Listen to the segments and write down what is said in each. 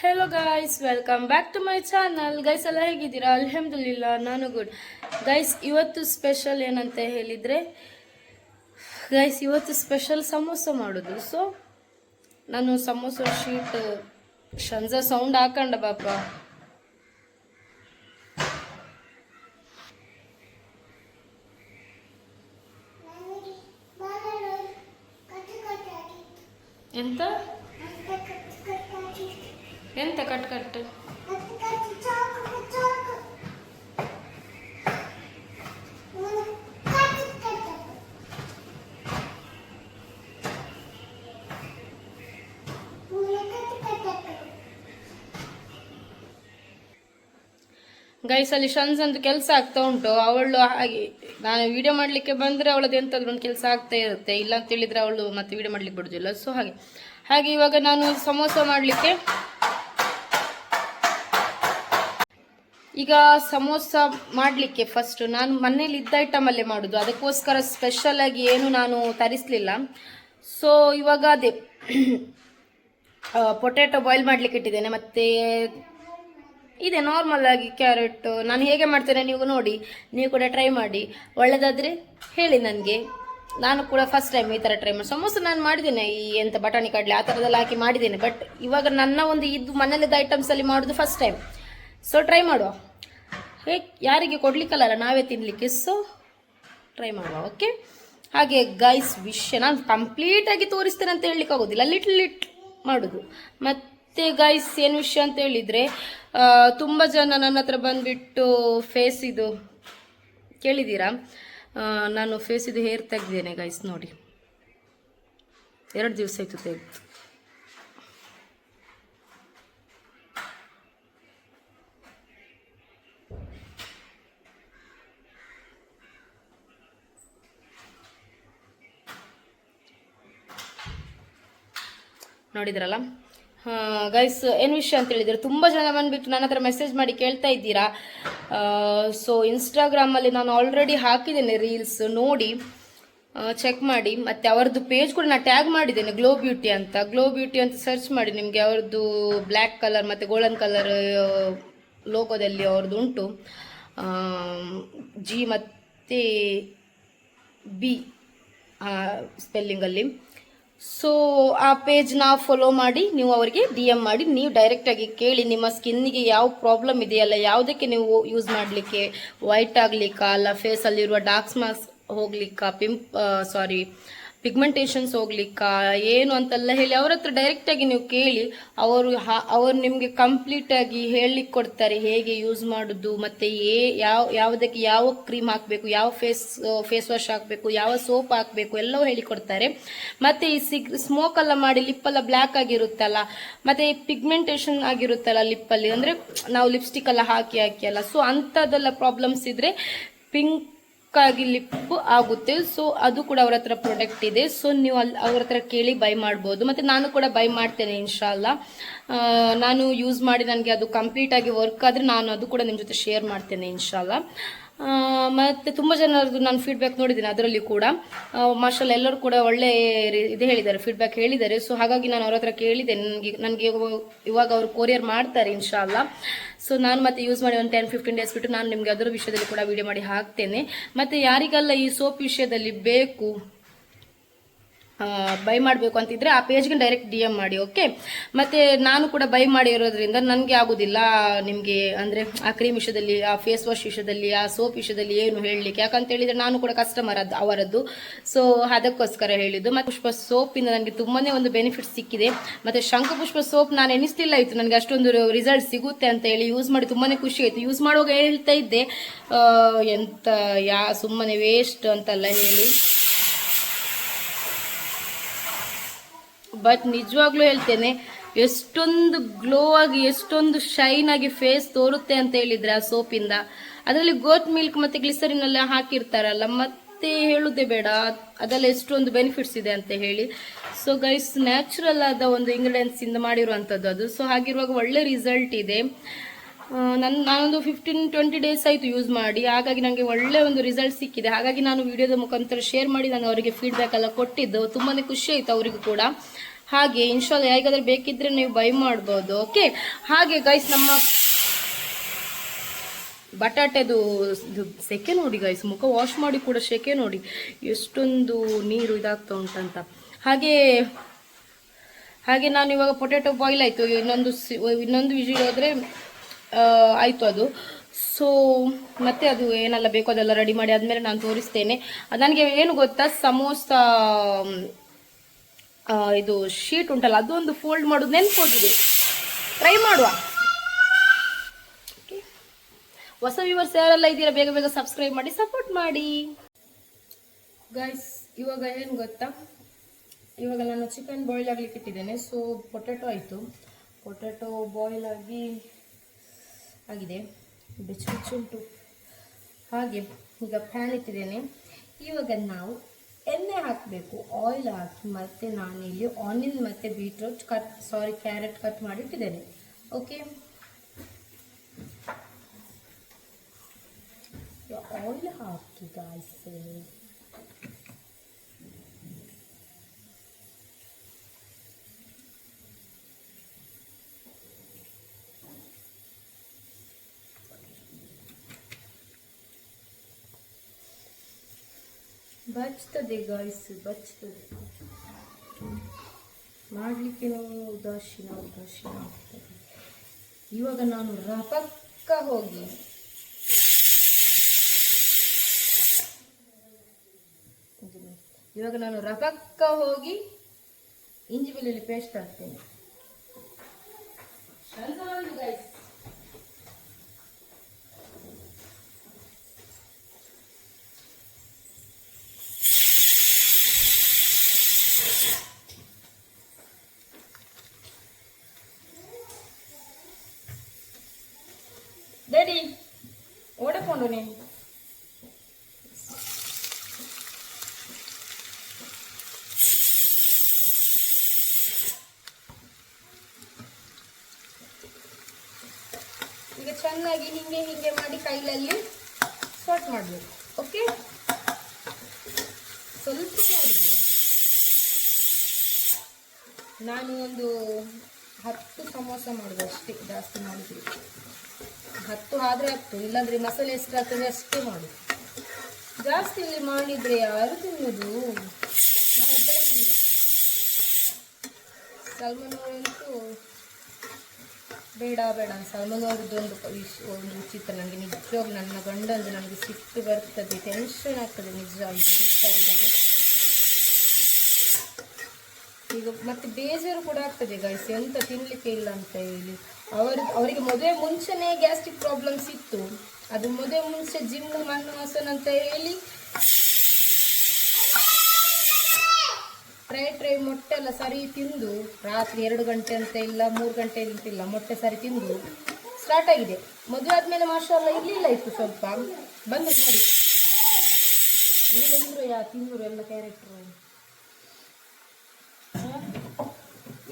Hello guys welcome back to my channel guys ಎಲ್ಲ ಹೇಗಿದ್ದೀರಾ? ಅಲ್ಹಮ್ದುಲಿಲ್ಲ ನಾನು ಗುಡ್ ಗೈಸ್ ಇವತ್ತು ಸ್ಪೆಷಲ್ ಏನಂತ ಹೇಳಿದರೆ ಗೈಸ್ ಇವತ್ತು ಸ್ಪೆಷಲ್ ಸಮೋಸ ಮಾಡೋದು. ಸೊ ನಾನು ಸಮೋಸ ಶೀಟ್ ಶಂಜ ಸೌಂಡ್ ಹಾಕೊಂಡ ಬಾಪ ಎಂತ? ಎಂತ ಕಟ್ ಕಟ್? ಗೈಸ್ ಅಲ್ಲಿ ಶನ್ಸ್ ಅಂತ ಕೆಲಸ ಆಗ್ತಾ ಉಂಟು. ಅವಳು ಹಾಗೆ, ನಾನು ವಿಡಿಯೋ ಮಾಡ್ಲಿಕ್ಕೆ ಬಂದ್ರೆ ಅವಳದ್ದು ಎಂತಾದ್ರೂ ಒಂದು ಕೆಲಸ ಆಗ್ತಾ ಇರುತ್ತೆ. ಇಲ್ಲ ಅಂತ ಹೇಳಿದ್ರೆ ಅವಳು ಮತ್ತೆ ವಿಡಿಯೋ ಮಾಡ್ಲಿಕ್ಕೆ ಬಿಡುದಿಲ್ಲ. ಸೊ ಹಾಗೆ. ಹಾಗೆ ಇವಾಗ ನಾನು ಸಮೋಸ ಮಾಡಲಿಕ್ಕೆ ಈಗ ಸಮೋಸ ಮಾಡಲಿಕ್ಕೆ ಫಸ್ಟ್ ನಾನು ಮನೇಲಿ ಇದ್ದ ಐಟಮಲ್ಲೇ ಮಾಡೋದು. ಅದಕ್ಕೋಸ್ಕರ ಸ್ಪೆಷಲ್ ಆಗಿ ಏನು ನಾನು ತರಿಸಲಿಲ್ಲ. ಸೊ ಇವಾಗ ಅದೇ ಪೊಟ್ಯಾಟೊ ಬಾಯ್ಲ್ ಮಾಡಲಿಕ್ಕೆ ಇಟ್ಟಿದ್ದೇನೆ. ಮತ್ತು ಇದೆ ನಾರ್ಮಲ್ ಆಗಿ ಕ್ಯಾರೆಟ್ ನಾನು ಹೇಗೆ ಮಾಡ್ತೇನೆ ನೀವು ನೋಡಿ. ನೀವು ಕೂಡ ಟ್ರೈ ಮಾಡಿ. ಒಳ್ಳೆಯದಾದರೆ ಹೇಳಿ ನನಗೆ. ನಾನು ಕೂಡ ಫಸ್ಟ್ ಟೈಮ್ ಈ ಥರ ಟ್ರೈ ಮಾಡಿ. ಸಮೋಸ ನಾನು ಮಾಡಿದ್ದೇನೆ. ಈ ಎಂತ ಬಟಾಣಿ, ಕಡಲೆ, ಆ ಥರದಲ್ಲಿ ಹಾಕಿ ಮಾಡಿದ್ದೇನೆ. ಬಟ್ ಇವಾಗ ನನ್ನ ಒಂದು ಇದು ಮನೇಲಿದ್ದ ಐಟಮ್ಸಲ್ಲಿ ಮಾಡೋದು ಫಸ್ಟ್ ಟೈಮ್ ಸೊ ಟ್ರೈ ಮಾಡುವ. ಯಾರಿಗೆ ಕೊಡ್ಲಿಕ್ಕಲ್ಲ ನಾವೇ ತಿನ್ನಲಿಕ್ಕೆ ಸೊ ಟ್ರೈ ಮಾಡುವ ಓಕೆ ಹಾಗೆ ಗೈಸ್ ವಿಷಯ ನಾನು ಕಂಪ್ಲೀಟಾಗಿ ತೋರಿಸ್ತೇನೆ ಅಂತ ಹೇಳಲಿಕ್ಕೆ ಆಗೋದಿಲ್ಲ. ಲಿಟ್ಲ್ ಲಿಟ್ ಮಾಡೋದು. ಮತ್ತೆ ಗೈಸ್ ಏನು ವಿಷಯ ಅಂತ ಹೇಳಿದರೆ ತುಂಬ ಜನ ನನ್ನ ಹತ್ರ ಬಂದುಬಿಟ್ಟು ಫೇಸ್ ಇದು ಕೇಳಿದ್ದೀರಾ? ನಾನು ಫೇಸ್ ಇದು ಹೇರ್ ತೆಗ್ದೇನೆ ಗೈಸ್ ನೋಡಿ. ಎರಡು ದಿವಸ ಆಯಿತು ತೆಗ್ದು. ನೋಡಿದ್ರಲ್ಲ? ಗೈಸ್ ಏನು ವಿಷಯ ಅಂತ ಹೇಳಿದ್ರೆ ತುಂಬ ಜನ ಬಂದ್ಬಿಟ್ಟು ನನ್ನ ಹತ್ರ ಮೆಸೇಜ್ ಮಾಡಿ ಕೇಳ್ತಾ ಇದ್ದೀರಾ? ಸೊ ಇನ್ಸ್ಟಾಗ್ರಾಮಲ್ಲಿ ನಾನು ಆಲ್ರೆಡಿ ಹಾಕಿದ್ದೇನೆ ರೀಲ್ಸ್ ನೋಡಿ ಚೆಕ್ ಮಾಡಿ. ಮತ್ತು ಅವರದ್ದು ಪೇಜ್ ಕೂಡ ನಾನು ಟ್ಯಾಗ್ ಮಾಡಿದ್ದೇನೆ ಗ್ಲೋ ಬ್ಯೂಟಿ ಅಂತ. ಗ್ಲೋ ಬ್ಯೂಟಿ ಅಂತ ಸರ್ಚ್ ಮಾಡಿ ನಿಮಗೆ ಅವ್ರದ್ದು ಬ್ಲ್ಯಾಕ್ ಕಲರ್ ಮತ್ತು ಗೋಲ್ಡನ್ ಕಲರ್ ಲೋಗೋದಲ್ಲಿ ಅವ್ರದ್ದು ಉಂಟು. ಜಿ ಮತ್ತು ಬಿ ಸ್ಪೆಲ್ಲಿಂಗಲ್ಲಿ ಸೊ ಆ ಪೇಜ್ನ ಫಾಲೋ ಮಾಡಿ, ನೀವು ಅವರಿಗೆ ಡಿ ಎಂ ಮಾಡಿ. ನೀವು ಡೈರೆಕ್ಟಾಗಿ ಕೇಳಿ, ನಿಮ್ಮ ಸ್ಕಿನ್ನಿಗೆ ಯಾವ ಪ್ರಾಬ್ಲಮ್ ಇದೆಯಲ್ಲ, ಯಾವುದಕ್ಕೆ ನೀವು ಯೂಸ್ ಮಾಡಲಿಕ್ಕೆ ವೈಟ್ ಆಗಲಿಕ್ಕಾ, ಅಲ್ಲ ಫೇಸಲ್ಲಿರುವ ಡಾರ್ಕ್ ಮಾರ್ಕ್ಸ್ ಹೋಗ್ಲಿಕ್ಕಾ ಪಿಂಪ್ ಸಾರಿ ಪಿಗ್ಮೆಂಟೇಷನ್ಸ್ ಹೋಗ್ಲಿಕ್ಕ, ಏನು ಅಂತೆಲ್ಲ ಹೇಳಿ ಅವ್ರ ಹತ್ರ ಡೈರೆಕ್ಟಾಗಿ ನೀವು ಕೇಳಿ, ಅವರು ಅವರು ನಿಮಗೆ ಕಂಪ್ಲೀಟಾಗಿ ಹೇಳಲಿಕ್ಕೆ ಕೊಡ್ತಾರೆ ಹೇಗೆ ಯೂಸ್ ಮಾಡುದು, ಮತ್ತು ಏ, ಯಾವ, ಯಾವುದಕ್ಕೆ ಯಾವ ಕ್ರೀಮ್ ಹಾಕಬೇಕು, ಯಾವ ಫೇಸ್ ಫೇಸ್ ವಾಶ್ ಹಾಕಬೇಕು, ಯಾವ ಸೋಪ್ ಹಾಕಬೇಕು, ಎಲ್ಲವೂ ಹೇಳಿಕೊಡ್ತಾರೆ ಮತ್ತು ಈ ಸಿಗ್ ಸ್ಮೋಕ್ ಎಲ್ಲ ಮಾಡಿ ಲಿಪ್ಪೆಲ್ಲ ಬ್ಲ್ಯಾಕ್ ಆಗಿರುತ್ತಲ್ಲ, ಮತ್ತು ಪಿಗ್ಮೆಂಟೇಷನ್ ಆಗಿರುತ್ತಲ್ಲ ಲಿಪ್ಪಲ್ಲಿ ಅಂದರೆ ನಾವು ಲಿಪ್ಸ್ಟಿಕ್ ಎಲ್ಲ ಹಾಕಿ ಹಾಕಿ ಅಲ್ಲ ಸೊ ಅಂಥದ್ದೆಲ್ಲ ಪ್ರಾಬ್ಲಮ್ಸ್ ಇದ್ದರೆ ಪಿಂಕ್ ಆಗಿ ಲಿಪ್ ಆಗುತ್ತೆ. ಸೊ ಅದು ಕೂಡ ಅವ್ರ ಹತ್ರ ಪ್ರಾಡಕ್ಟ್ ಇದೆ. ಸೊ ನೀವು ಅಲ್ಲಿ ಅವ್ರ ಹತ್ರ ಕೇಳಿ ಬೈ ಮಾಡ್ಬೋದು. ಮತ್ತು ನಾನು ಕೂಡ ಬೈ ಮಾಡ್ತೇನೆ ಇನ್ಶಾಲ್ಲ ನಾನು ಯೂಸ್ ಮಾಡಿ ನನಗೆ ಅದು ಕಂಪ್ಲೀಟ್ ಆಗಿ ವರ್ಕ್ ಆದರೆ ನಾನು ಅದು ಕೂಡ ನಿಮ್ಮ ಜೊತೆ ಶೇರ್ ಮಾಡ್ತೇನೆ ಇನ್ಶಾಲ್ಲ ಮತ್ತು ತುಂಬ ಜನರದ್ದು ನಾನು ಫೀಡ್ಬ್ಯಾಕ್ ನೋಡಿದ್ದೀನಿ ಅದರಲ್ಲಿ ಕೂಡ. ಮಾರ್ಷಲ್ ಎಲ್ಲರೂ ಕೂಡ ಒಳ್ಳೆ ಇದು ಹೇಳಿದ್ದಾರೆ ಫೀಡ್ಬ್ಯಾಕ್ ಹೇಳಿದ್ದಾರೆ. ಸೊ ಹಾಗಾಗಿ ನಾನು ಅವ್ರ ಹತ್ರ ಕೇಳಿದೆ. ನನಗೆ ನನಗೆ ಇವಾಗ ಅವರು ಕೊರಿಯರ್ ಮಾಡ್ತಾರೆ ಇನ್ಶಾಲ್ಲ ಸೊ ನಾನು ಮತ್ತೆ ಯೂಸ್ ಮಾಡಿ ಒಂದು ಟೆನ್ ಫಿಫ್ಟೀನ್ ಡೇಸ್ ಬಿಟ್ಟು ನಾನು ನಿಮಗೆ ಅದರ ವಿಷಯದಲ್ಲಿ ಕೂಡ ವಿಡಿಯೋ ಮಾಡಿ ಹಾಕ್ತೇನೆ. ಮತ್ತು ಯಾರಿಗೆಲ್ಲ ಈ ಸೋಪ್ ವಿಷಯದಲ್ಲಿ ಬೇಕು ಬೈ ಮಾಡಬೇಕು ಅಂತಿದ್ರೆ ಆ ಪೇಜ್ಗೆ ಡೈರೆಕ್ಟ್ ಡಿ ಎಂ ಮಾಡಿ ಓಕೆ ಮತ್ತೆ ನಾನು ಕೂಡ ಬೈ ಮಾಡಿರೋದ್ರಿಂದ ನನಗೆ ಆಗೋದಿಲ್ಲ, ನಿಮಗೆ ಅಂದರೆ ಆ ಕ್ರೀಮ್ ವಿಷಯದಲ್ಲಿ, ಆ ಫೇಸ್ ವಾಶ್ ವಿಷಯದಲ್ಲಿ, ಆ ಸೋಪ್ ವಿಷಯದಲ್ಲಿ ಏನು ಹೇಳಲಿಕ್ಕೆ? ಯಾಕಂತ ಹೇಳಿದ್ರೆ ನಾನು ಕೂಡ ಕಸ್ಟಮರ್ ಅದು, ಅವರದ್ದು. ಸೊ ಅದಕ್ಕೋಸ್ಕರ ಹೇಳಿದ್ದು. ಮತ್ತು ಪುಷ್ಪ ಸೋಪಿಂದ ನನಗೆ ತುಂಬಾ ಒಂದು ಬೆನಿಫಿಟ್ ಸಿಕ್ಕಿದೆ. ಮತ್ತು ಶಂಖಪುಷ್ಪ ಸೋಪ್ ನಾನು ಎಣಿಸ್ತಿಲ್ಲ ಇತ್ತು. ನನಗೆ ಅಷ್ಟೊಂದು ರಿಸಲ್ಟ್ ಸಿಗುತ್ತೆ ಅಂತ ಹೇಳಿ ಯೂಸ್ ಮಾಡಿ ತುಂಬಾ ಖುಷಿ ಆಯಿತು. ಯೂಸ್ ಮಾಡುವಾಗ ಹೇಳ್ತಾ ಇದ್ದೆ. ಎಂತ ಯಾ, ಸುಮ್ಮನೆ ವೇಸ್ಟ್ ಅಂತೆಲ್ಲ ಹೇಳಿ. ಬಟ್ ನಿಜವಾಗ್ಲೂ ಹೇಳ್ತೇನೆ, ಎಷ್ಟೊಂದು ಗ್ಲೋ ಆಗಿ, ಎಷ್ಟೊಂದು ಶೈನ್ ಆಗಿ ಫೇಸ್ ತೋರುತ್ತೆ ಅಂತ ಹೇಳಿದ್ರೆ ಆ ಸೋಪಿಂದ. ಅದರಲ್ಲಿ ಗೋಟ್ ಮಿಲ್ಕ್ ಮತ್ತೆ ಗ್ಲಿಸರಿನ್ ಎಲ್ಲ ಹಾಕಿರ್ತಾರಲ್ಲ, ಮತ್ತೆ ಹೇಳುದೆ ಬೇಡ. ಅದೆಲ್ಲ ಎಷ್ಟೊಂದು ಬೆನಿಫಿಟ್ಸ್ ಇದೆ ಅಂತ ಹೇಳಿ. ಸೊ ಗೈಸ್ ನ್ಯಾಚುರಲ್ ಆದ ಒಂದು ಇಂಗ್ರೀಡಿಯೆಂಟ್ಸ್ ಇಂದ ಮಾಡಿರುವಂಥದ್ದು ಅದು. ಸೊ ಹಾಗಿರುವಾಗ ಒಳ್ಳೆ ರಿಸಲ್ಟ್ ಇದೆ. ನನ್ನ ನಾನೊಂದು ಫಿಫ್ಟೀನ್ ಟ್ವೆಂಟಿ ಡೇಸ್ ಆಯಿತು ಯೂಸ್ ಮಾಡಿ. ಹಾಗಾಗಿ ನನಗೆ ಒಳ್ಳೆ ಒಂದು ರಿಸಲ್ಟ್ ಸಿಕ್ಕಿದೆ. ಹಾಗಾಗಿ ನಾನು ವಿಡಿಯೋದ ಮುಖಾಂತರ ಶೇರ್ ಮಾಡಿ, ನಾನು ಅವರಿಗೆ ಫೀಡ್ಬ್ಯಾಕ್ ಎಲ್ಲ ಕೊಟ್ಟಿದ್ದು. ತುಂಬಾ ಖುಷಿ ಆಯಿತು ಅವರಿಗೂ ಕೂಡ. ಹಾಗೆ ಇನ್ಶಾಲ್ ಯಾರಿಗಾದ್ರೂ ಬೇಕಿದ್ರೆ ನೀವು ಬೈ ಮಾಡ್ಬೋದು ಓಕೆ ಹಾಗೆ ಗೈಸ್ ನಮ್ಮ ಬಟಾಟೆದು ಸೆಕೆ ನೋಡಿ ಗೈಸ್ ಮುಖ ವಾಶ್ ಮಾಡಿ ಕೂಡ ಸೆಕೆ ನೋಡಿ, ಎಷ್ಟೊಂದು ನೀರು ಇದಾಗ್ತಾ ಉಂಟಂತ. ಹಾಗೆ ಹಾಗೆ ನಾನು ಇವಾಗ ಪೊಟ್ಯಾಟೊ ಬಾಯ್ಲ್ ಆಯಿತು ಇನ್ನೊಂದು ಇನ್ನೊಂದು ವಿಜಿ ಹೋದರೆ ಆಯಿತು ಅದು. ಸೊ ಮತ್ತೆ ಅದು ಏನೆಲ್ಲ ಬೇಕೋ ಅದೆಲ್ಲ ರೆಡಿ ಮಾಡಿ ಆದಮೇಲೆ ನಾನು ತೋರಿಸ್ತೇನೆ. ನನಗೆ ಏನು ಗೊತ್ತಾ, ಸಮೋಸ ಇದು ಶೀಟ್ ಉಂಟಲ್ಲ, ಅದೊಂದು ಫೋಲ್ಡ್ ಮಾಡೋದು ನೆನ್ಪೋಗಿದೆ ಟ್ರೈ ಮಾಡುವ. ಹೊಸ ವ್ಯೂವರ್ಸ್ ಯಾರೆಲ್ಲ ಇದ್ದೀರಾ, ಬೇಗ ಬೇಗ ಸಬ್ಸ್ಕ್ರೈಬ್ ಮಾಡಿ ಸಪೋರ್ಟ್ ಮಾಡಿ. ಗೈಸ್ ಇವಾಗ ಏನು ಗೊತ್ತಾ? ಇವಾಗ ನಾನು ಚಿಕನ್ ಬಾಯ್ಲ್ ಆಗ್ಲಿಕ್ಕೆ ಇಟ್ಟಿದ್ದೇನೆ ಸೊ ಪೊಟ್ಯಾಟೊ ಆಯಿತು. ಪೊಟ್ಯಾಟೊ ಬಾಯ್ಲ್ ಆಗಿ ಆಗಿದೆ. ಬೆಚ್ಚ ಬೆಚ್ಚ ಉಂಟು. ಹಾಗೆ, ಈಗ ಫ್ಯಾನ್ ಇಟ್ಟಿದ್ದೇನೆ. ಇವಾಗ ನಾವು ಎಣ್ಣೆ ಹಾಕಬೇಕು. ಆಯಿಲ್ ಹಾಕಿ ಮತ್ತೆ ನಾನಿಲ್ಲಿ ಆನಿಯನ್ ಮತ್ತು beetroot cut sorry carrot cut ಮಾಡಿಟ್ಟಿದ್ದೇನೆ. Okay oil ಹಾಕಿ ಗಾಯ್ಸ್ ಬಚ್ತದೆ ಗಾಯ್ಸ್ ಬಚ್ತದೆ. ಮಾಡಲಿಕ್ಕೆ ನಾವು ಉದಾಸೀನ ಉದಾಸೀನ ಆಗ್ತದೆ. ಇವಾಗ ನಾನು ರಪಕ್ಕ ಹೋಗಿ ಇವಾಗ ನಾನು ರಪಕ್ಕ ಹೋಗಿ ಇಂಜಿ ಪೇಸ್ಟ್ ಹಾಕ್ತೇನೆ ಗೈಸ್ ಡ್ಯಾಡಿ ಓಡಕೊಂಡು ನೀನು ಈಗ ಚೆನ್ನಾಗಿ ಹಿಂಗೆ ಹಿಂಗೆ ಮಾಡಿ ಕೈಲಲ್ಲಿ ಸಾಟ್ ಮಾಡಬೇಕು. ಓಕೆ ಸ್ವಲ್ಪ ನಾನು ಒಂದು ಹತ್ತು ಸಮೋಸ ಮಾಡೋದು ಅಷ್ಟೇ ಜಾಸ್ತಿ ಮಾಡಿದ್ರಿ. ಹತ್ತು ಆದ್ರೆ ಹತ್ತು, ಇಲ್ಲಾಂದರೆ ಮಸಾಲೆ ಎಷ್ಟು ಆಗ್ತದೆ ಅಷ್ಟೇ ಮಾಡು ಜಾಸ್ತಿ ಇಲ್ಲಿ ಮಾಡಿದ್ರೆ ಯಾರು ತಿನ್ನೋದು? ನಾವು ಅವರಂತೂ ಬೇಡ ಬೇಡ ಸಲ್ಮಾನ್ ಅವ್ರದ್ದೊಂದು ವಿಷ್- ಒಂದು ವಿಚಿತ್ರ ನನಗೆ ನಿಜವಾಗ್ ನನ್ನ ಗಂಡ ಅಂದ್ರೆ ನನಗೆ ಸಿಟ್ಟು ಬರ್ತದೆ ಟೆನ್ಷನ್ ಆಗ್ತದೆ ನಿಜವಾಗಿ ಈಗ ಮತ್ತೆ ಬೇಜಾರು ಕೂಡ ಆಗ್ತದೆ ಗೈಸ್ ಎಂತ ತಿನ್ಲಿಕ್ಕೆ ಇಲ್ಲ ಅಂತ ಹೇಳಿ. ಅವರು, ಅವರಿಗೆ ಮದುವೆ ಮುಂಚೆನೇ ಗ್ಯಾಸ್ಟ್ರಿಕ್ ಪ್ರಾಬ್ಲಮ್ಸ್ ಇತ್ತು. ಅದು ಮದುವೆ ಮುಂಚೆ ಜಿಮ್ ಮಣ್ಣು ಮಸನ್ ಅಂತ ಹೇಳಿ. ಟ್ರೈ ಟ್ರೈ ಮೊಟ್ಟೆ ಎಲ್ಲ ಸರಿ ತಿಂದು. ರಾತ್ರಿ ಎರಡು ಗಂಟೆ ಅಂತ ಇಲ್ಲ, ಮೂರು ಗಂಟೆ ಅಂತ ಇಲ್ಲ, ಮೊಟ್ಟೆ ಸರಿ ತಿಂದು. ಸ್ಟಾರ್ಟ್ ಆಗಿದೆ. ಮದುವೆ ಆದ್ಮೇಲೆ ಮಾಷಲ್ಲ ಇರಲಿಲ್ಲ ಇತ್ತು ಸ್ವಲ್ಪ. ಬಂದು ನೋಡಿ. ತಿಂದರು ಎಲ್ಲ ಕ್ಯಾರೆಕ್ಟ್ರು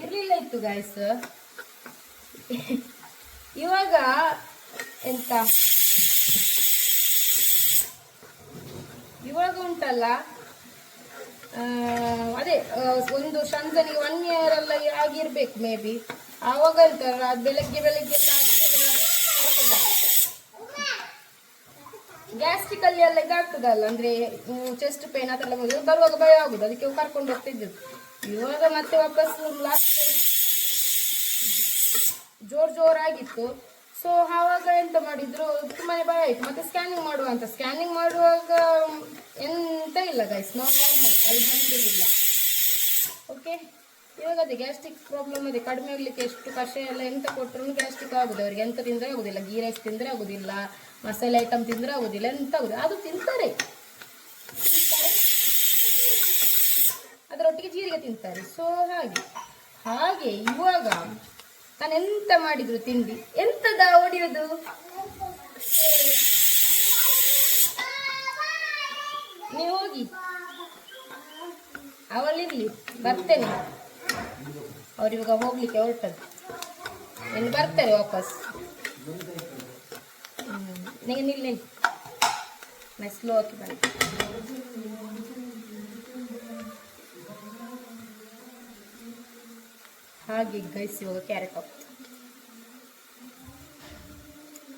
ಇರ್ಲಿಲ್ಲ ಇತ್ತು ಗಾಯ್ಸ್ ಇವಾಗ ಎಂತ? ಇವಾಗ ಉಂಟಲ್ಲ? ಅದೇ ಒಂದು ಸಂಜನಿ ಒನ್ ಇಯರ್ ಎಲ್ಲ ಆಗಿರ್ಬೇಕು ಮೇ ಬಿ ಆವಾಗ ಅಂತಾರ ಅದು ಬೆಳಗ್ಗೆ ಬೆಳಗ್ಗೆ ಅಲ್ಲಿ ಎಲ್ಲ ಇದಾಗ್ತದಲ್ಲ? ಅಂದ್ರೆ ಚೆಸ್ಟ್ ಪೇನ್ ಅದೆಲ್ಲ ಬರುವಾಗ ಭಯ ಆಗುದು. ಅದಕ್ಕೆ ಕರ್ಕೊಂಡು ಹೋಗ್ತಿದ್ದು ಇವಾಗ ಮತ್ತೆ ವಾಪಸ್ ಲಾಸ್ಟ್ ಜೋರ್ ಜೋರಾಗಿತ್ತು. ಸೊ ಆವಾಗ ಎಂತ ಮಾಡಿದ್ರು? ತುಂಬಾನೇ ಭಯ ಆಯ್ತು. ಮತ್ತೆ ಸ್ಕ್ಯಾನಿಂಗ್ ಮಾಡುವ ಅಂತ ಸ್ಕ್ಯಾನಿಂಗ್ ಮಾಡುವಾಗ ಎಂತ ಇಲ್ಲ ಗೈಸ್ ನಾರ್ಮಲ್ ಇಲ್ಲ ಓಕೆ ಇವಾಗ ಅದೇ ಗ್ಯಾಸ್ಟ್ರಿಕ್ ಪ್ರಾಬ್ಲಮ್ ಅದೇ. ಕಡಿಮೆ ಆಗ್ಲಿಕ್ಕೆ ಎಷ್ಟು ಕಷಾಯ ಎಲ್ಲ ಎಂತ ಕೊಟ್ಟರು ಗ್ಯಾಸ್ಟ್ರಿಕ್ ಆಗುದು ಅವ್ರಿಗೆ. ಎಂತ ತಿಂದ್ರೆ ಆಗುದಿಲ್ಲ. ಗೀ ರೈಸ್ ತಿಂದ್ರೆ ಆಗುದಿಲ್ಲ. ಮಸಾಲೆ ಐಟಮ್ ತಿಂದ್ರೆ ಆಗುದಿಲ್ಲ. ಎಂತ ಆಗುದಿಲ್ಲ ಅದು ತಿಂತಾರೆ. ಅದರೊಟ್ಟಿಗೆ ಜೀರಿಗೆ ತಿಂತಾರೆ. ಸೊ ಹಾಗೆ. ಹಾಗೆ ಇವಾಗ ನಾನು ಎಂತ ಮಾಡಿದ್ರು ತಿಂಡಿ? ಎಂತದ ಹೊಡಿಯೋದು ನೀವು ಹೋಗಿ. ಅವಳಿರ್ಲಿ ಬರ್ತೇನೆ. ಅವ್ರಿವಾಗ ಹೋಗ್ಲಿಕ್ಕೆ ಹೊರಟದ್ದು. ನೀನು ಬರ್ತಾರೆ ವಾಪಸ್. ನಿಂಗೆ ನಿಲ್ಲಿ ನಾ ಸ್ಲೋ ಹಾಕಿ ಬಂದೆ ಹಾಗೆ ಗೈಸ್ ಇವಾಗ ಕ್ಯಾರೆಟ್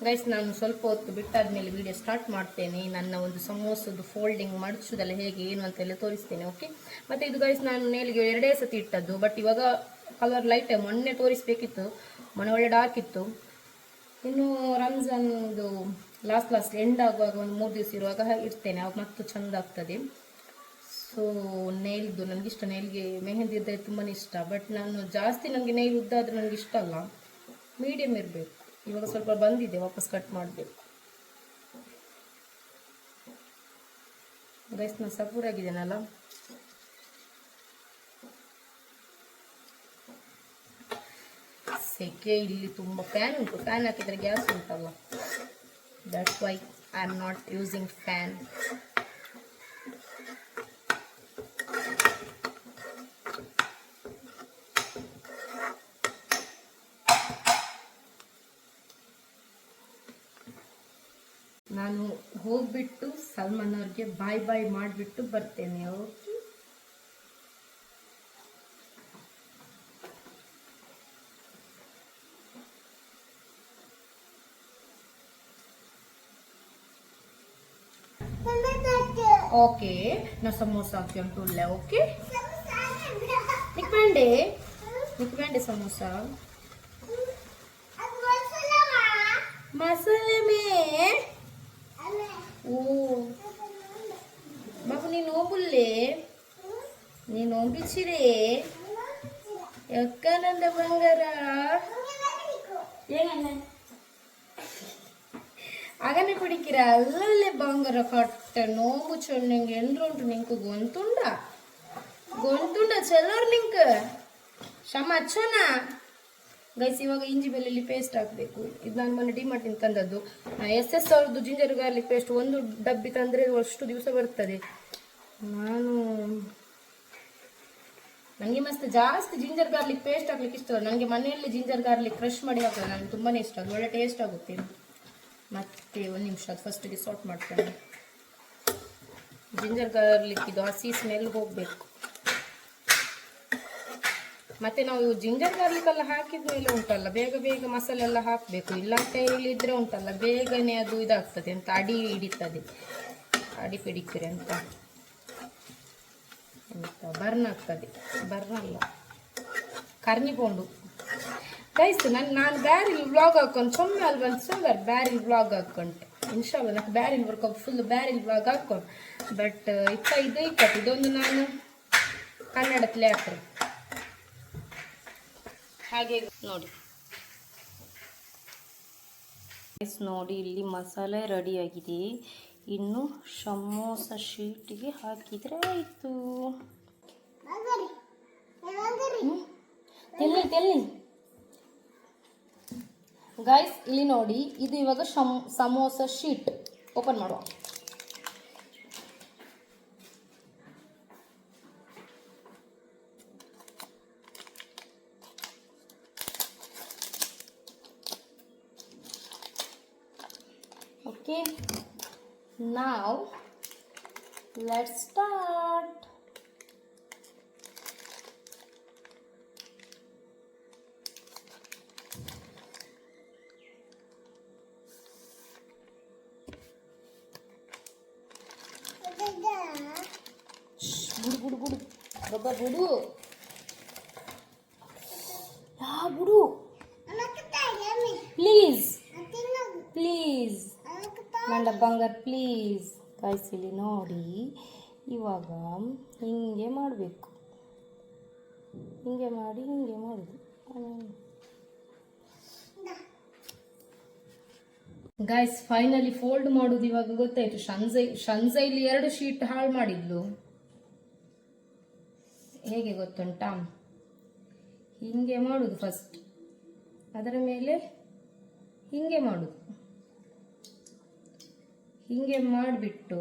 ಗೈಸ್, ನಾನು ಸ್ವಲ್ಪ ಹೊತ್ತು ಬಿಟ್ಟಾದ್ಮೇಲೆ ವಿಡಿಯೋ ಸ್ಟಾರ್ಟ್ ಮಾಡ್ತೇನೆ. ನನ್ನ ಒಂದು ಸಮೋಸದ್ದು ಫೋಲ್ಡಿಂಗ್ ಮಡಚುದೆಲ್ಲ ಹೇಗೆ, ಏನು ಅಂತೆಲ್ಲ ತೋರಿಸ್ತೇನೆ ಓಕೆ ಮತ್ತೆ ಇದು ಗೈಸ್, ನಾನು ನೇಲಿಗೆ ಎರಡೇ ಸತಿ ಇಟ್ಟದ್ದು ಬಟ್ ಇವಾಗ ಕಲರ್ ಲೈಟ್ ಮೊನ್ನೆ ತೋರಿಸ್ಬೇಕಿತ್ತು. ಮೊನ್ನೆ ಒಳ್ಳೆ ಡಾರ್ಕ್ ಇತ್ತು. ಇನ್ನು ರಂಜಾನ್ದು ಲಾಸ್ಟ್ ಲಾಸ್ಟ್ ಎಂಡ್ ಆಗುವಾಗ ಒಂದು ಮೂರು ದಿವಸ ಇರುವಾಗ ಇರ್ತೇನೆ. ಅವಾಗ ಮತ್ತು ಚೆಂದ ಆಗ್ತದೆ. ಸೊ ನೇಲ್ದು ನನಗೆ ಇಷ್ಟ ನೇಲ್ಗೆ ಮೆಹಂದಿ ಇದ್ದರೆ ತುಂಬಾ ಇಷ್ಟ. ಬಟ್ ನಾನು ಜಾಸ್ತಿ ನನಗೆ ನೇಲ್ ಉದ್ದ ಆದರೆ ನನಗೆ ಇಷ್ಟ ಅಲ್ಲ. ಮೀಡಿಯಮ್ ಇರಬೇಕು. ಇವಾಗ ಸ್ವಲ್ಪ ಬಂದಿದೆ, ವಾಪಸ್ ಕಟ್ ಮಾಡಬೇಕು. ಗೈಸ್ ಸಪೂರ್ ಆಗಿದ್ದೇನಲ್ಲ ಸೆಕೆ ಇಲ್ಲಿ ತುಂಬ ಫ್ಯಾನ್ ಉಂಟು. ಫ್ಯಾನ್ ಹಾಕಿದರೆ ಗ್ಯಾಸ್ ಉಂಟಲ್ಲ. That's why I am not using fan ನಾನು ಹೋಗ್ಬಿಟ್ಟು ಸಲ್ಮಾನ್ ಅವ್ರಿಗೆ ಬಾಯ್ ಬಾಯ್ ಮಾಡಿಬಿಟ್ಟು ಬರ್ತೇನೆ ಓಕೆ ಓಕೆ ನಾ ಸಮೋಸ ಹಾಕಿ ಉಂಟುಳ್ಳೆ ಓಕೆ ನಿಕ್ ಬೇಂಡೆ ನಿಕ್ ಬೇಂಡೆ ಸಮೋಸ. ಮಸಾಲೆ ಮೇ? ಓ. ಬಾಬು ನೀನು ಹೋಗುಲ್ಲೇ ನೀನು ಹೋಗಿಸಿರೇ ಎಕ್ಕನಂದ ಬಂಗಾರ? ಆಗನೆ ಕುಡಿಕಿರ? ಅಲ್ಲಲ್ಲೇ ಬಂಗಾರ ಕಟ್ಟ ನೋವು ಚೊಲ್ ನಿಂಗೆ ನಿಂಕು. ಗೊಂತುಂಡ? ಗೊಂತುಂಡ ಚೆಲ್ಲೋರ್ ನಿಂಕ? ಶಮ ಅಚ್ಚನ? ಗೈಸ್ ಇವಾಗ ಇಂಜಿ ಬೆಳ್ಳುಳ್ಳಿ ಪೇಸ್ಟ್ ಹಾಕ್ಬೇಕು. ಇದು ನಾನು ಮೊನ್ನೆ ಡಿಮಾರ್ಟಿಂದ ತಂದದ್ದು. ಎಸ್ ಎಸ್ ಅವ್ರದ್ದು ಜಿಂಜರ್ ಗಾರ್ಲಿಕ್ ಪೇಸ್ಟ್ ಒಂದು ಡಬ್ಬಿ ತಂದರೆ ಅಷ್ಟು ದಿವಸ ಬರ್ತದೆ. ನಾನು ನನಗೆ ಮಸ್ತ್ ಜಾಸ್ತಿ ಜಿಂಜರ್ ಗಾರ್ಲಿಕ್ ಪೇಸ್ಟ್ ಹಾಕ್ಲಿಕ್ಕೆ ಇಷ್ಟ. ನನಗೆ ಮನೆಯಲ್ಲಿ ಜಿಂಜರ್ ಗಾರ್ಲಿಕ್ ಕ್ರಶ್ ಮಾಡಿ ಹಾಕೋದು ನನಗೆ ತುಂಬಾ ಇಷ್ಟ. ಅದು ಒಳ್ಳೆ ಟೇಸ್ಟ್ ಆಗುತ್ತೆ. ಮತ್ತೆ ಒಂದು ನಿಮಿಷ, ಅದು ಫಸ್ಟಿಗೆ ಸಾಲ್ಟ್ ಮಾಡ್ತೇನೆ ಜಿಂಜರ್ ಗಾರ್ಲಿಕ್ ಇದು ಹಸಿ ಸ್ಮೆಲ್ ಹೋಗಬೇಕು. ಮತ್ತೆ ನಾವು ಜಿಂಜರ್ ಗಾರ್ಲಿಕ್ ಎಲ್ಲ ಹಾಕಿದ ಮೇಲೆ ಉಂಟಲ್ಲ, ಬೇಗ ಬೇಗ ಮಸಾಲೆ ಎಲ್ಲ ಹಾಕಬೇಕು. ಇಲ್ಲ ಅಂತ ಹೇಳಿದ್ರೆ ಉಂಟಲ್ಲ, ಬೇಗನೆ ಅದು ಇದಾಗ್ತದೆ ಅಂತ, ಅಡಿ ಹಿಡಿತದೆ. ಅಡಿ ಅಂತ. ಬರ್ನ್ ಆಗ್ತದೆ. ಬರ್ನ್ ಅಲ್ಲ ಕರ್ನಿಕೊಂಡು ಗೈಸ್ ನಾನು ನಾನು ಬ್ಯಾರಿಲ್ ವ್ಲಾಗ್ ಹಾಕೊಂಡು ಸೊಮ್ಮೆ ಅಲ್ಲಿ ಬಂದು ಸುಂದರ್ ಬ್ಯಾರಿಲ್ ವ್ಲಾಗ್ ಹಾಕೊಂಡು. ಇನ್ಶಾಲ್ಲ ನಾನು ಬ್ಯಾರಿಲ್ ವರ್ಕ್ ಫುಲ್ ಬ್ಯಾರಿಲ್ ವ್ಲಾಗ್ ಹಾಕೊಂಡು. ಬಟ್ ಇಪ್ಪ ಇದು ಇಪ್ಪತ್ತು ಇದೊಂದು ನಾನು ಕನ್ನಡದಲ್ಲಿ ಹಾಕ್ತೇನೆ ಹಾಗೆ ನೋಡಿ. ನೋಡಿ, ಇಲ್ಲಿ ಮಸಾಲೆ ರೆಡಿಯಾಗಿದೆ ಇನ್ನು ಸಮೋಸ ಶೀಟಿಗೆ ಹಾಕಿದರೆ ಆಯಿತು. ತೆಲ್ಲಿ ತೆಲ್ಲಿ ಗಾಯ್ಸ್ ಇಲ್ಲಿ ನೋಡಿ, ಇದು ಇವಾಗ ಶಮ್, ಸಮೋಸ ಶೀಟ್. ಓಪನ್ ಮಾಡುವ. now let's start Baba Budu. Yeah, Budu. Ah, Please. ನನ್ನ ಬಂಗಾರ ಪ್ಲೀಸ್ ಕಾಯಿಸಿಲಿ ನೋಡಿ. ಇವಾಗ ಹಿಂಗೆ ಮಾಡಬೇಕು. ಹಿಂಗೆ ಮಾಡಿ, ಹಿಂಗೆ ಮಾಡೋದು. ಗಾಯ್ಸ್ ಫೈನಲಿ ಫೋಲ್ಡ್ ಮಾಡೋದು ಇವಾಗ ಗೊತ್ತಾಯ್ತು. ಶಂಜೈ ಶಂಜೈಲಿ ಎರಡು ಶೀಟ್ ಹಾಳು ಮಾಡಿದ್ಲು. ಹೇಗೆ ಗೊತ್ತುಂಟಾ? ಹಿಂಗೆ ಮಾಡುದು ಫಸ್ಟ್ ಅದರ ಮೇಲೆ ಹಿಂಗೆ ಮಾಡುದು. ಹಿಂಗೆ ಮಾಡಿಬಿಟ್ಟು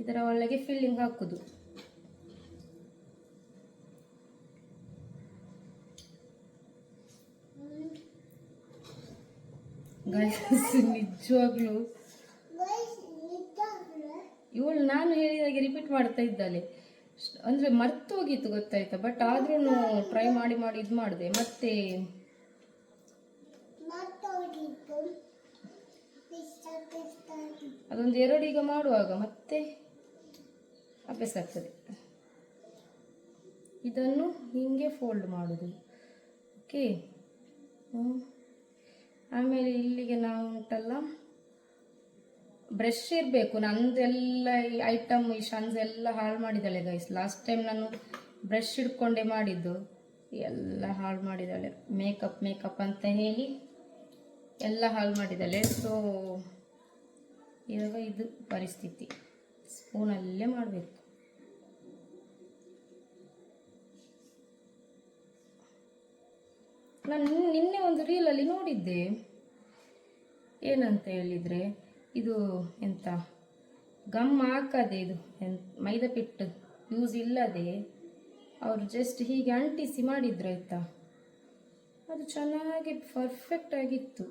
ಇದರ ಒಳಗೆ ಫಿಲ್ಲಿಂಗ್ ಹಾಕುದು. ನಿಜವಾಗ್ಲು ಇವಳು ನಾನು ಹೇಳಿದಾಗೆ ರಿಪೀಟ್ ಮಾಡ್ತಾ ಇದ್ದಾಳೆ. ಅಂದ್ರೆ ಮರ್ತೋಗಿತ್ತು ಗೊತ್ತಾಯ್ತಾ? ಬಟ್ ಆದ್ರೂ ಟ್ರೈ ಮಾಡಿ ಮಾಡಿ ಇದು ಮಾಡಿದೆ. ಮತ್ತೆ? ಅದೊಂದು ಎರಡು ಈಗ ಮಾಡುವಾಗ ಮತ್ತೆ ಅಭ್ಯಾಸ ಆಗ್ತದೆ. ಇದನ್ನು ಹೀಗೆ ಫೋಲ್ಡ್ ಮಾಡೋದು. ಓಕೆ ಆಮೇಲೆ ಇಲ್ಲಿಗೆ ನಾವು ಉಂಟಲ್ಲ? ಬ್ರಷ್ ಇರಬೇಕು. ನಂದೆಲ್ಲ ಈ ಐಟಮ್ ಈ ಶನ್ಸ್ ಎಲ್ಲ ಹಾಳು ಮಾಡಿದ್ದಾಳೆ ಗೈಸ್ ಲಾಸ್ಟ್ ಟೈಮ್ ನಾನು ಬ್ರಷ್ ಹಿಡ್ಕೊಂಡೆ ಮಾಡಿದ್ದು. ಎಲ್ಲ ಹಾಳು ಮಾಡಿದ್ದಾಳೆ. ಮೇಕಪ್ ಮೇಕಪ್ ಅಂತ ಹೇಳಿ ಎಲ್ಲ ಹಾಳು ಮಾಡಿದ್ದಾಳೆ. ಸೊ ಇವಾಗ ಇದು ಪರಿಸ್ಥಿತಿ. ಸ್ಪೂನಲ್ಲೇ ಮಾಡಬೇಕು. ನಾನು ನಿನ್ನೆ ಒಂದು ರೀಲಲ್ಲಿ ನೋಡಿದ್ದೆ. ಏನಂತ ಹೇಳಿದರೆ ಇದು ಎಂತ? ಗಮ್ ಹಾಕದೆ ಇದು ಮೈದಾ ಪಿಟ್ಟು ಯೂಸ್ ಇಲ್ಲದೆ ಅವರು ಜಸ್ಟ್ ಹೀಗೆ ಅಂಟಿಸಿ ಮಾಡಿದ್ರು ಆಯ್ತಾ? ಅದು ಚೆನ್ನಾಗಿ ಪರ್ಫೆಕ್ಟ್ ಆಗಿತ್ತು.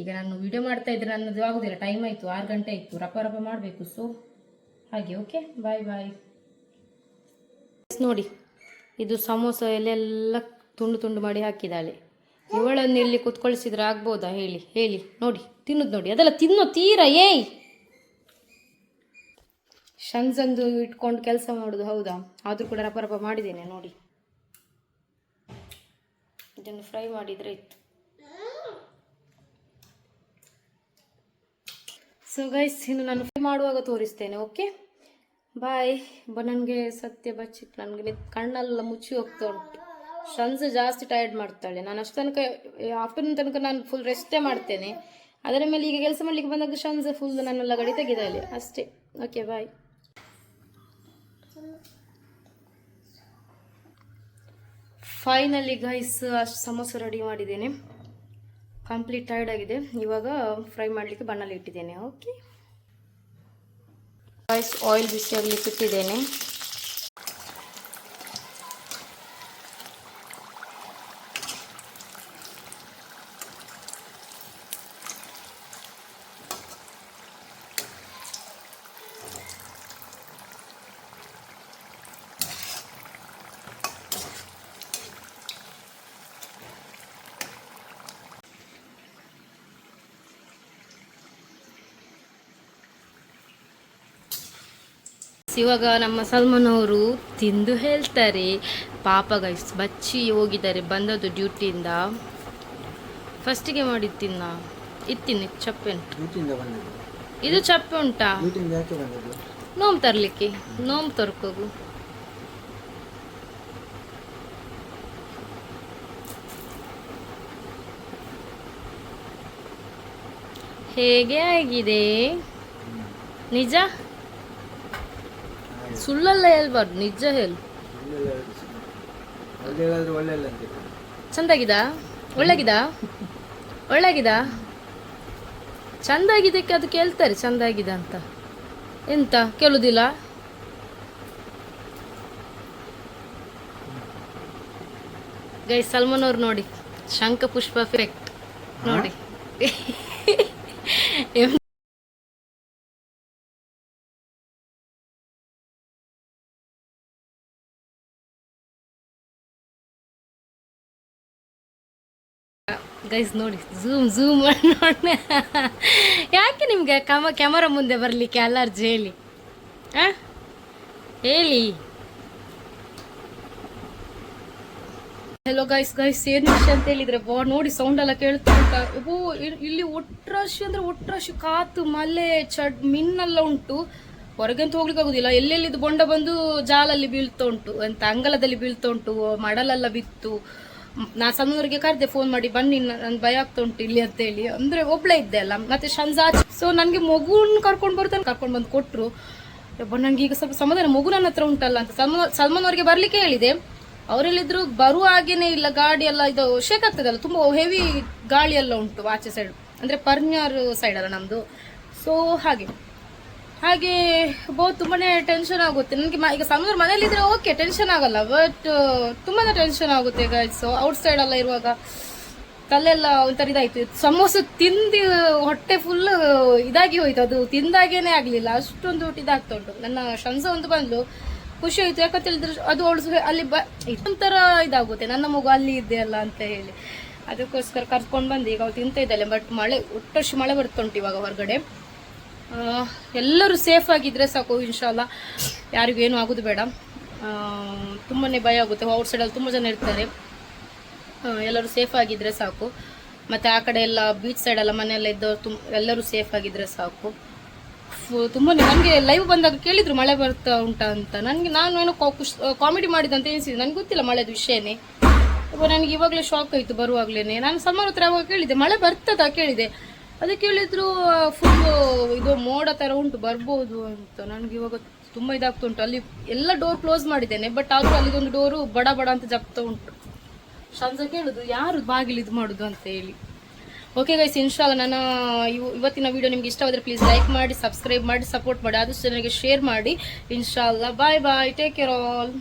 ಈಗ ನಾನು ವಿಡಿಯೋ ಮಾಡ್ತಾ ಇದ್ರೆ ನನ್ನದು ಆಗುದಿಲ್ಲ ಟೈಮ್ ಆಯಿತು, ಆರು ಗಂಟೆ ಆಯಿತು, ರಪ ರಪ ಮಾಡಬೇಕು ಸೊ ಹಾಗೆ ಓಕೆ ಬಾಯ್ ಬಾಯ್ ನೋಡಿ, ಇದು ಸಮೋಸ ಎಲ್ಲೆಲ್ಲ ತುಂಡು ತುಂಡು ಮಾಡಿ ಹಾಕಿದ್ದಾಳೆ. ಇವಳನ್ನು ಇಲ್ಲಿ ಕುತ್ಕೊಳಿಸಿದ್ರೆ ಆಗ್ಬೋದಾ? ಹೇಳಿ ಹೇಳಿ, ನೋಡಿ, ತಿನ್ನೋದು ನೋಡಿ. ಅದೆಲ್ಲ ತಿನ್ನೋ ತೀರ, ಏಯ್! ಶಂಜಂದು ಇಟ್ಕೊಂಡು ಕೆಲಸ ಮಾಡೋದು ಹೌದಾ? ಆದರೂ ಕೂಡ ರಪ ರಪ ಮಾಡಿದ್ದೇನೆ, ನೋಡಿ. ಇದನ್ನು ಫ್ರೈ ಮಾಡಿದರೆ ಇತ್ತು ಸೊ ಗೈಸ್ ಇನ್ನು ನಾನು ಫ್ರೈ ಮಾಡುವಾಗ ತೋರಿಸ್ತೇನೆ, ಓಕೆ? ಬಾಯ್ ಬ, ನನಗೆ ಸತ್ಯ ಬಚ್ಚಿಟ್ಟು ನನಗೆ ಕಣ್ಣೆಲ್ಲ ಮುಚ್ಚಿ ಹೋಗ್ತಾ ಉಂಟು. ಶನ್ಸ್ ಜಾಸ್ತಿ ಟಯರ್ಡ್ ಮಾಡ್ತಾಳೆ. ನಾನು ಅಷ್ಟು ತನಕ ಆಫ್ಟರ್ನೂನ್ ತನಕ ನಾನು ಫುಲ್ ರೆಸ್ಟೇ ಮಾಡ್ತೇನೆ. ಅದರ ಮೇಲೆ ಈಗ ಕೆಲಸ ಮಾಡಲಿಕ್ಕೆ ಬಂದಾಗ ಶನ್ಸ್ ಫುಲ್ ನನ್ನೆಲ್ಲ ಗಡಿ ತೆಗೆದಾಳೆ. ಅಷ್ಟೇ. ಓಕೆ ಬಾಯ್ ಫೈನಲಿ ಗೈಸ್ ಅಷ್ಟು ಸಮೋಸ ರೆಡಿ ಮಾಡಿದ್ದೇನೆ. ಕಂಪ್ಲೀಟ್ ಟೈರ್ಡ್ ಆಗಿದೆ. ಇವಾಗ ಫ್ರೈ ಮಾಡಲಿಕ್ಕೆ ಬಣ್ಣಲ್ಲಿ ಇಟ್ಟಿದ್ದೇನೆ. ಓಕೆ ಗೈಸ್ ಆಯಿಲ್ ಬಿಸಿಯಾಗಲಿ ಇಟ್ಟಿದ್ದೇನೆ. ಇವಾಗ ನಮ್ಮ ಸಲ್ಮಾನ್ ಅವರು ತಿಂದು ಹೇಳ್ತಾರೆ ಪಾಪ ಗೈಸ್ ಬಚ್ಚಿ ಹೋಗಿದ್ದಾರೆ ಬಂದದ್ದು ಡ್ಯೂಟಿಯಿಂದ ಫಸ್ಟಿಗೆ ಮಾಡಿ ತಿನ್ನ. ಇತ್ತಿನಿ ಚಪ್ಪೆ ಇದು ಚಪ್ಪೆ ಉಂಟಾ? ನೋಮ್ ತರ್ಲಿಕ್ಕೆ ನೋವು ತರ್ಕೋಗು. ಹೇಗೆ ಆಗಿದೆ? ನಿಜ? ಸುಳ್ಳೆಲ್ಲ ಹೇಳ್ಬಾರ್ದು ನಿಜ ಹೇಳು. ಚಂದಾಗಿದಾ? ಒಳ್ಳೆಗಿದಾ? ಒಳ್ಳೆಗಿದಾ? ಚಂದಾಗಿದ್ದಕ್ಕೆ ಅದು ಕೇಳ್ತಾರೆ ಚಂದಾಗಿದೆ ಅಂತ. ಎಂತ? ಕೇಳುದಿಲ್ಲ? ಗೈ ಸಲ್ಮಾನ್ ಅವ್ರು ನೋಡಿ ಶಂಖ ಪುಷ್ಪ ಫೆಕ್ಟ್ ನೋಡಿ ಗೈಸ್ ನೋಡಿ ಝೂಮ್ ಝೂಮ್ ಮಾಡಿ ನೋಡಿ ಯಾಕೆ ನಿಮಗೆ ಕಮ ಕ್ಯಾಮರಾ ಮುಂದೆ ಬರಲಿಕ್ಕೆ ಅಲರ್ಜಿ ಹೇಳಿ? ಹಾಂ ಹೇಳಿ. ಹಲೋ ಗೈಸ್ ಗೈಸ್ ಏನು ವಿಷಯ ಅಂತ ಹೇಳಿದ್ರೆ ಬಾ ನೋಡಿ ಸೌಂಡ್ ಎಲ್ಲ ಕೇಳ್ತಾ ಉಂಟಾ. ಓ ಇಲ್ಲಿ ಒಟ್ರಾಶಿ ಅಂದ್ರೆ ಒಟ್ರಾಶಿ ಕಾತು, ಮಲೆ, ಚಡ್, ಮಿನ್ನೆಲ್ಲ ಉಂಟು. ಹೊರಗೆಂತ ಹೋಗ್ಲಿಕ್ಕೆ ಆಗುದಿಲ್ಲ. ಎಲ್ಲೆಲ್ಲಿದ್ದು ಬೊಂಡ ಬಂದು ಜಾಲಲ್ಲಿ ಬೀಳ್ತಾ ಉಂಟು. ಅಂತ ಅಂಗಲದಲ್ಲಿ ಬೀಳ್ತಾ ಉಂಟು ಮಡಲೆಲ್ಲ ಬಿತ್ತು. ನಾ ಸಣ್ಣವರಿಗೆ ಕರೆದೆ ಫೋನ್ ಮಾಡಿ, ಬನ್ನಿ ನನ್ ಭಯ ಆಗ್ತಾ ಉಂಟು ಇಲ್ಲಿ ಅಂತ ಹೇಳಿ. ಅಂದ್ರೆ ಒಬ್ಳೆ ಇದ್ದೆ ಅಲ್ಲ, ಮತ್ತೆ ಶಂಜಾ ಸೊ ನನಗೆ ಮಗುನ್ ಕರ್ಕೊಂಡು ಬರ್ತಾನೆ ಕರ್ಕೊಂಡು ಬಂದು ಕೊಟ್ರು. ಒಬ್ಬ ನಂಗೆ ಈಗ ಸ್ವಲ್ಪ ಸಮಾಧಾನ, ಮಗು ನನ್ನ ಹತ್ರ ಉಂಟಲ್ಲ ಅಂತ ಸಲ್ಮಾನ್ ಸಲ್ಮಾನ್ ಅವ್ರಿಗೆ ಬರ್ಲಿಕ್ಕೆ ಹೇಳಿದೆ. ಅವರೆಲ್ಲಿದ್ರು ಬರುವ ಹಾಗೇನೆ ಇಲ್ಲ, ಗಾಡಿ ಎಲ್ಲ ಇದು ಶೇಕ್ ಆಗ್ತದಲ್ಲ, ತುಂಬಾ ಹೆವಿ ಗಾಳಿ ಎಲ್ಲ ಉಂಟು ಆಚೆ ಸೈಡ್ ಅಂದ್ರೆ ಪರ್ನ್ಯಾರ್ ಸೈಡ್ ಅಲ್ಲ ನಮ್ದು. ಸೊ ಹಾಗೆ. ಹಾಗೆ, ಬಹು ತುಂಬಾ ಟೆನ್ಷನ್ ಆಗುತ್ತೆ. ನನಗೆ ಈಗ ಸಮುದ್ರ ಮನೇಲಿ ಇದ್ರೆ ಓಕೆ ಟೆನ್ಷನ್ ಆಗಲ್ಲ ಬಟ್ ತುಂಬಾನೇ ಟೆನ್ಷನ್ ಆಗುತ್ತೆ ಗೈಸ್ ಔಟ್ ಸೈಡ್ ಎಲ್ಲ ಇರುವಾಗ ಕಲ್ಲೆಲ್ಲ ಒಂಥರ ಇದಾಯ್ತು. ಸಮೋಸ ತಿಂದು ಹೊಟ್ಟೆ ಫುಲ್ ಇದಾಗಿ ಹೋಯ್ತು. ಅದು ತಿಂದಾಗೇನೆ ಆಗ್ಲಿಲ್ಲ. ಅಷ್ಟೊಂದು ಇದಾಗ್ತಾ ಉಂಟು. ನನ್ನ ಶಂಸ ಒಂದು ಬಂದ್ಲು. ಖುಷಿ ಆಯ್ತು. ಯಾಕಂತ ಹೇಳಿದ್ರೆ ಅದು ಅವಳು ಅಲ್ಲಿ ಬ ಒಂಥರ ಇದಾಗುತ್ತೆ. ನನ್ನ ಮಗು ಅಲ್ಲಿ ಇದೆ ಅಲ್ಲ ಅಂತ ಹೇಳಿ. ಅದಕ್ಕೋಸ್ಕರ ಕರ್ಕೊಂಡು ಬಂದು. ಈಗ ಅವ್ಳು ತಿಂತ ಇದ್ದಾಳೆ. ಬಟ್ ಮಳೆ ಒಟ್ಟಷ್ಟು ಮಳೆ ಬರ್ತುಂಟು ಇವಾಗ ಹೊರಗಡೆ. ಎಲ್ಲರೂ ಸೇಫ್ ಆಗಿದ್ರೆ ಸಾಕು ಇನ್ಶಾಲ್ಲ ಯಾರಿಗೂ ಏನೂ ಆಗೋದು ಬೇಡ. ತುಂಬಾ ಭಯ ಆಗುತ್ತೆ. ಔಟ್ ಸೈಡಲ್ಲಿ ತುಂಬ ಜನ ಇರ್ತಾರೆ. ಎಲ್ಲರೂ ಸೇಫ್ ಆಗಿದ್ರೆ ಸಾಕು. ಮತ್ತು ಆ ಕಡೆ ಎಲ್ಲ ಬೀಚ್ ಸೈಡೆಲ್ಲ ಮನೆಯೆಲ್ಲ ಇದ್ದವ್ರು ತುಂಬ ಎಲ್ಲರೂ ಸೇಫ್ ಆಗಿದ್ರೆ ಸಾಕು. ತುಂಬಾ ನನಗೆ ಲೈವ್ ಬಂದಾಗ ಕೇಳಿದ್ರು ಮಳೆ ಬರ್ತಾ ಉಂಟಾ ಅಂತ. ನನಗೆ ನಾನು ಏನೋ ಕಾಮಿಡಿ ಮಾಡಿದಂತ ಎನಿಸಿದೆ. ನನಗೆ ಗೊತ್ತಿಲ್ಲ ಮಳೆದು ವಿಷಯನೇ. ನನಗೆ ಇವಾಗಲೇ ಶಾಕ್ ಆಯಿತು ಬರುವಾಗಲೇ ನಾನು ಸಮ್ಮರ್ ಹತ್ರ ಅವಾಗ ಕೇಳಿದೆ ಮಳೆ ಬರ್ತದಾ ಕೇಳಿದೆ. ಅದಕ್ಕೆ ಹೇಳಿದ್ರು ಫುಲ್ ಇದು ಮೋಡ ಥರ ಉಂಟು, ಬರ್ಬೋದು ಅಂತ. ನನಗೆ ಇವಾಗ ತುಂಬ ಇದಾಗ್ತುಂಟು. ಅಲ್ಲಿ ಎಲ್ಲ ಡೋರ್ ಕ್ಲೋಸ್ ಮಾಡಿದ್ದೇನೆ ಬಟ್ ಆದರೂ ಅಲ್ಲಿದೊಂದು ಡೋರು ಬಡ ಬಡ ಅಂತ ಜಪ್ತಾ ಉಂಟು. ಸಂಜೆ ಕೇಳುದು, ಯಾರು ಬಾಗಿಲು ಇದು ಮಾಡುದು ಅಂತ ಹೇಳಿ. ಓಕೆ ಗೈಸ್ ಇನ್ಶಾಲ್ಲ ನನ್ನ, ಇವ್- ಇವತ್ತಿನ ವಿಡಿಯೋ ನಿಮ್ಗೆ ಇಷ್ಟವಾದರೆ ಪ್ಲೀಸ್ ಲೈಕ್ ಮಾಡಿ ಸಬ್ಸ್ಕ್ರೈಬ್ ಮಾಡಿ ಸಪೋರ್ಟ್ ಮಾಡಿ, ಆದಷ್ಟು ಜನರಿಗೆ ಶೇರ್ ಮಾಡಿ. ಇನ್ಶಾಲ್ಲ bye bye take care all